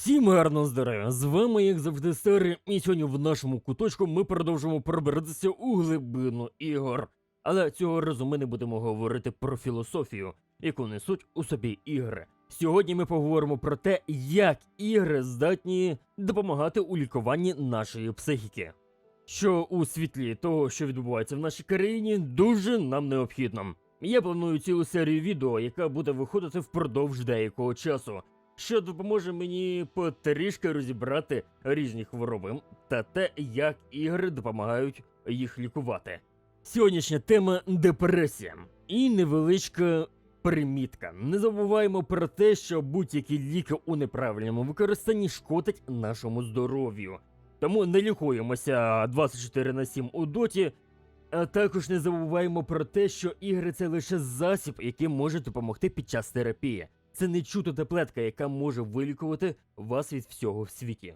Всім гарного здоров'я! З вами, як завжди, Старий, і сьогодні в нашому куточку ми продовжимо пробиратися у глибину ігор. Але цього разу ми не будемо говорити про філософію, яку несуть у собі ігри. Сьогодні ми поговоримо про те, як ігри здатні допомагати у лікуванні нашої психіки. Що у світлі того, що відбувається в нашій країні, дуже нам необхідно. Я планую цілу серію відео, яка буде виходити впродовж деякого часу що допоможе мені потрішки розібрати різні хвороби та те, як ігри допомагають їх лікувати. Сьогоднішня тема депресія і невеличка примітка. Не забуваємо про те, що будь-які ліки у неправильному використанні шкодять нашому здоров'ю. Тому не лікуємося 24 на 7 у доті. А також не забуваємо про те, що ігри це лише засіб, який може допомогти під час терапії. Це не чуто таблетка, яка може вилікувати вас від всього в світі.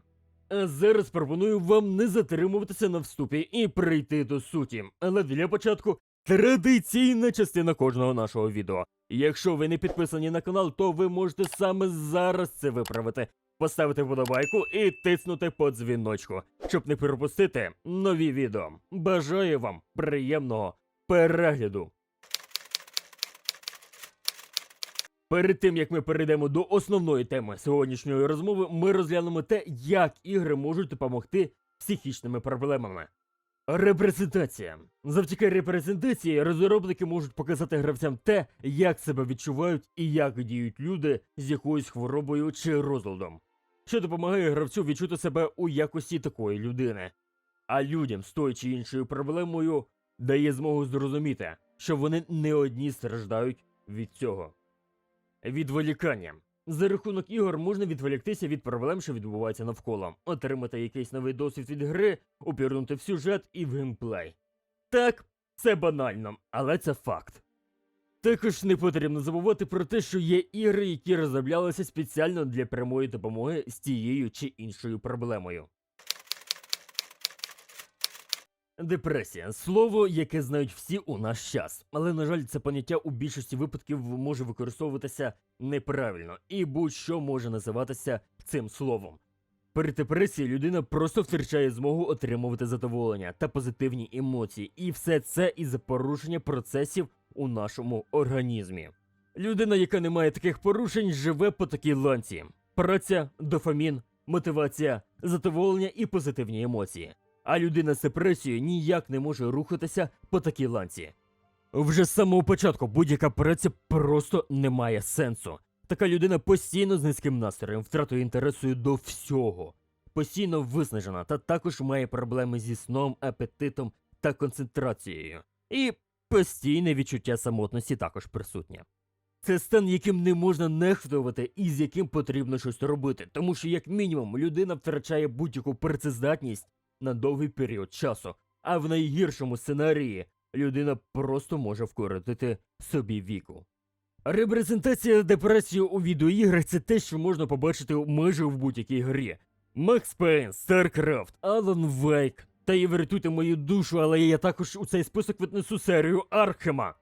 А зараз пропоную вам не затримуватися на вступі і прийти до суті. Але для початку традиційна частина кожного нашого відео. Якщо ви не підписані на канал, то ви можете саме зараз це виправити. Поставити вподобайку і тиснути по дзвіночку, щоб не пропустити нові відео. Бажаю вам приємного перегляду. Перед тим як ми перейдемо до основної теми сьогоднішньої розмови, ми розглянемо те, як ігри можуть допомогти психічними проблемами. Репрезентація. Завдяки репрезентації розробники можуть показати гравцям те, як себе відчувають і як діють люди з якоюсь хворобою чи розладом, що допомагає гравцю відчути себе у якості такої людини. А людям з тою чи іншою проблемою дає змогу зрозуміти, що вони не одні страждають від цього. Відволікання. За рахунок ігор можна відволіктися від проблем, що відбуваються навколо, отримати якийсь новий досвід від гри, упірнути в сюжет і в геймплей. Так, це банально, але це факт. Також не потрібно забувати про те, що є ігри, які розроблялися спеціально для прямої допомоги з тією чи іншою проблемою. Депресія слово, яке знають всі у наш час, але на жаль, це поняття у більшості випадків може використовуватися неправильно, і будь-що може називатися цим словом. При депресії людина просто втрачає змогу отримувати задоволення та позитивні емоції, і все це із-за порушення процесів у нашому організмі. Людина, яка не має таких порушень, живе по такій ланці: праця, дофамін, мотивація, задоволення і позитивні емоції. А людина з депресією ніяк не може рухатися по такій ланці. Вже з самого початку будь-яка праця просто не має сенсу. Така людина постійно з низьким настроєм, втратою інтересу до всього, постійно виснажена та також має проблеми зі сном, апетитом та концентрацією. І постійне відчуття самотності також присутнє. Це стан, яким не можна нехтувати і з яким потрібно щось робити, тому що, як мінімум, людина втрачає будь-яку працездатність на довгий період часу, а в найгіршому сценарії людина просто може вкоротити собі віку. Репрезентація депресії у відеоіграх це те, що можна побачити майже в будь-якій грі. Макс Пейн, StarCraft, Alan Wake. Та і врятуйте мою душу, але я також у цей список віднесу серію Архема.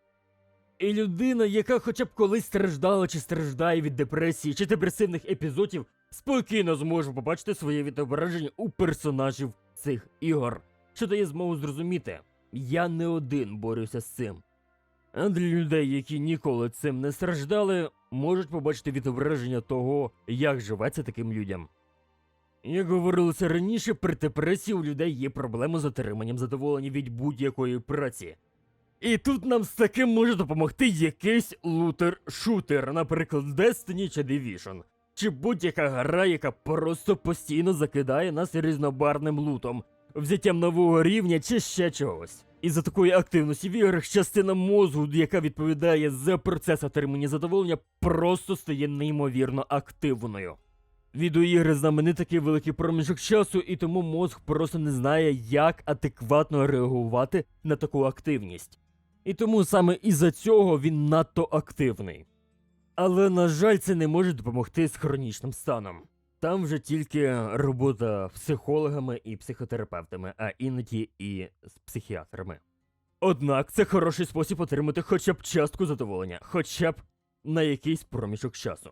І людина, яка хоча б колись страждала чи страждає від депресії чи депресивних епізодів, спокійно зможе побачити своє відображення у персонажів цих ігор, що дає змогу зрозуміти, я не один борюся з цим. А для людей, які ніколи цим не страждали, можуть побачити відображення того, як живеться таким людям. Як говорилося раніше, при депресії у людей є проблеми з отриманням задоволення від будь-якої праці. І тут нам з таким може допомогти якийсь лутер-шутер, наприклад, Destiny чи Division. Чи будь-яка гра, яка просто постійно закидає нас різнобарним лутом, взяттям нового рівня чи ще чогось. І за такої активності в іграх частина мозку, яка відповідає за процес отримання задоволення, просто стає неймовірно активною. Відеоігри з нами не такий великий проміжок часу, і тому мозк просто не знає, як адекватно реагувати на таку активність. І тому саме із-за цього він надто активний. Але, на жаль, це не може допомогти з хронічним станом. Там вже тільки робота психологами і психотерапевтами, а іноді і з психіатрами. Однак це хороший спосіб отримати хоча б частку задоволення, хоча б на якийсь проміжок часу.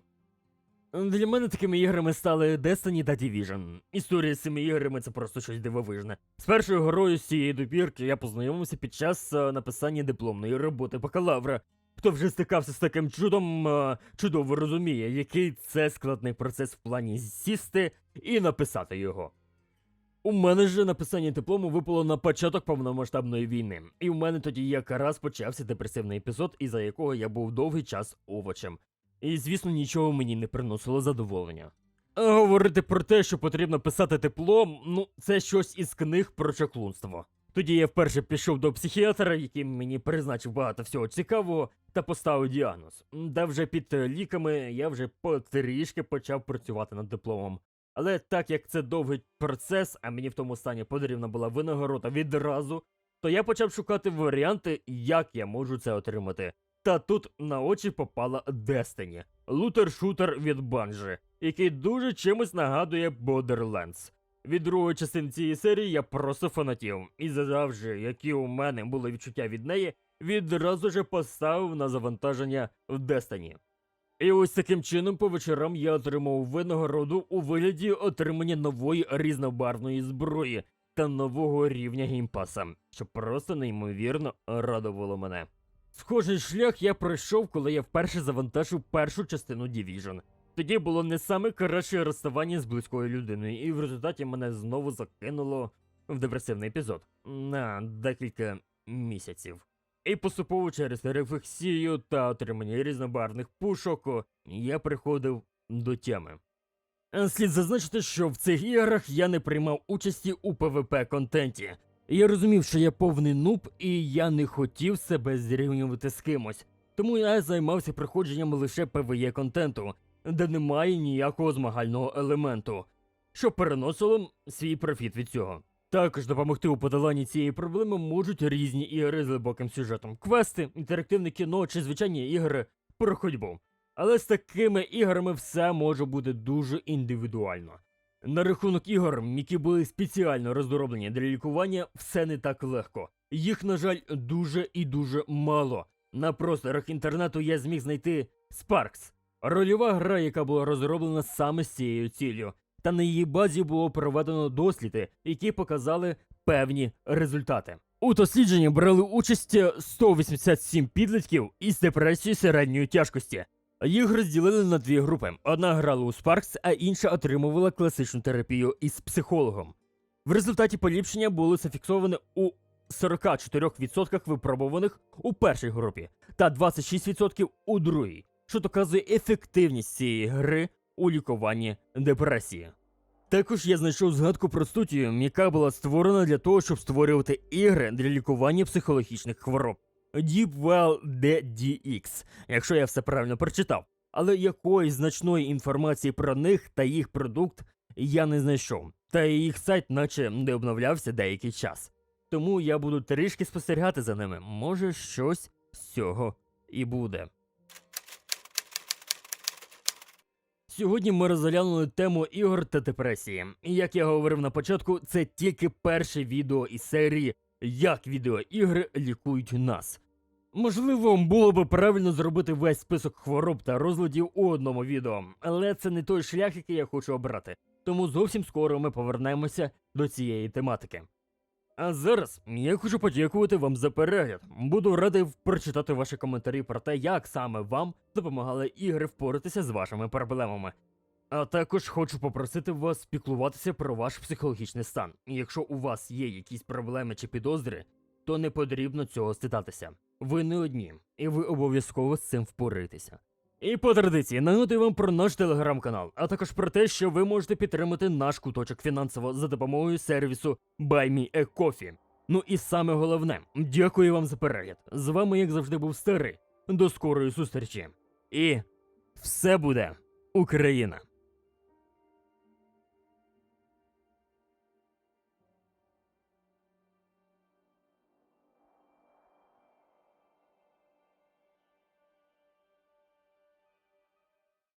Для мене такими іграми стали Destiny та Division. Історія з цими іграми це просто щось дивовижне. З першою грою з цієї допірки я познайомився під час е, написання дипломної роботи бакалавра. Хто вже стикався з таким чудом, е, чудово розуміє, який це складний процес в плані сісти і написати його. У мене ж написання диплому випало на початок повномасштабної війни, і в мене тоді якраз почався депресивний епізод, із-за якого я був довгий час овочем. І, звісно, нічого мені не приносило задоволення. А говорити про те, що потрібно писати диплом, ну, це щось із книг про чаклунство. Тоді я вперше пішов до психіатра, який мені призначив багато всього цікавого, та поставив діагноз. Та вже під е, ліками я вже потрішки почав працювати над дипломом. Але так як це довгий процес, а мені в тому стані потрібна була винагорода відразу, то я почав шукати варіанти, як я можу це отримати. Та тут на очі попала Destiny, лутер-шутер від Bungie, який дуже чимось нагадує Borderlands. Від другої частини цієї серії я просто фанатів, і завжди, які у мене були відчуття від неї, відразу же поставив на завантаження в Destiny. І ось таким чином по вечорам я отримав винагороду у вигляді отримання нової різнобарвної зброї та нового рівня геймпаса, що просто неймовірно радувало мене. Схожий шлях я пройшов, коли я вперше завантажив першу частину Division. Тоді було не саме краще розставання з близькою людиною, і в результаті мене знову закинуло в депресивний епізод на декілька місяців. І поступово через рефлексію та отримання різнобарвних пушок я приходив до теми. Е, Слід зазначити, що в цих іграх я не приймав участі у PvP контенті. Я розумів, що я повний нуб, і я не хотів себе зрівнювати з кимось. Тому я займався проходженням лише PvE контенту, де немає ніякого змагального елементу, що переносило свій профіт від цього. Також допомогти у подоланні цієї проблеми можуть різні ігри з глибоким сюжетом, квести, інтерактивне кіно чи звичайні ігри про ходьбу. Але з такими іграми все може бути дуже індивідуально. На рахунок ігор, які були спеціально роздроблені для лікування, все не так легко. Їх, на жаль, дуже і дуже мало. На просторах інтернету я зміг знайти Sparks, рольова гра, яка була розроблена саме з цією ціллю. Та на її базі було проведено досліди, які показали певні результати. У дослідженні брали участь 187 підлітків із депресією середньої тяжкості. Їх розділили на дві групи: одна грала у Sparks, а інша отримувала класичну терапію із психологом. В результаті поліпшення було зафіксоване у 44% випробуваних у першій групі та 26% у другій, що доказує ефективність цієї гри у лікуванні депресії. Також я знайшов згадку про студію, яка була створена для того, щоб створювати ігри для лікування психологічних хвороб. Deep Well DDX, якщо я все правильно прочитав. Але якоїсь значної інформації про них та їх продукт я не знайшов. Та їх сайт наче не обновлявся деякий час. Тому я буду трішки спостерігати за ними. Може, щось з цього і буде. Сьогодні ми розглянули тему ігор та депресії. І як я говорив на початку, це тільки перше відео із серії Як відеоігри лікують нас. Можливо, було би правильно зробити весь список хвороб та розладів у одному відео, але це не той шлях, який я хочу обрати. Тому зовсім скоро ми повернемося до цієї тематики. А зараз я хочу подякувати вам за перегляд. Буду радий прочитати ваші коментарі про те, як саме вам допомагали ігри впоратися з вашими проблемами. А також хочу попросити вас піклуватися про ваш психологічний стан. Якщо у вас є якісь проблеми чи підозри, то не потрібно цього стидатися. Ви не одні, і ви обов'язково з цим впораєтеся. І по традиції нагадую вам про наш телеграм-канал, а також про те, що ви можете підтримати наш куточок фінансово за допомогою сервісу BuyMeACoffee. Ну і саме головне, дякую вам за перегляд. З вами, як завжди, був старий. До скорої зустрічі. І все буде Україна!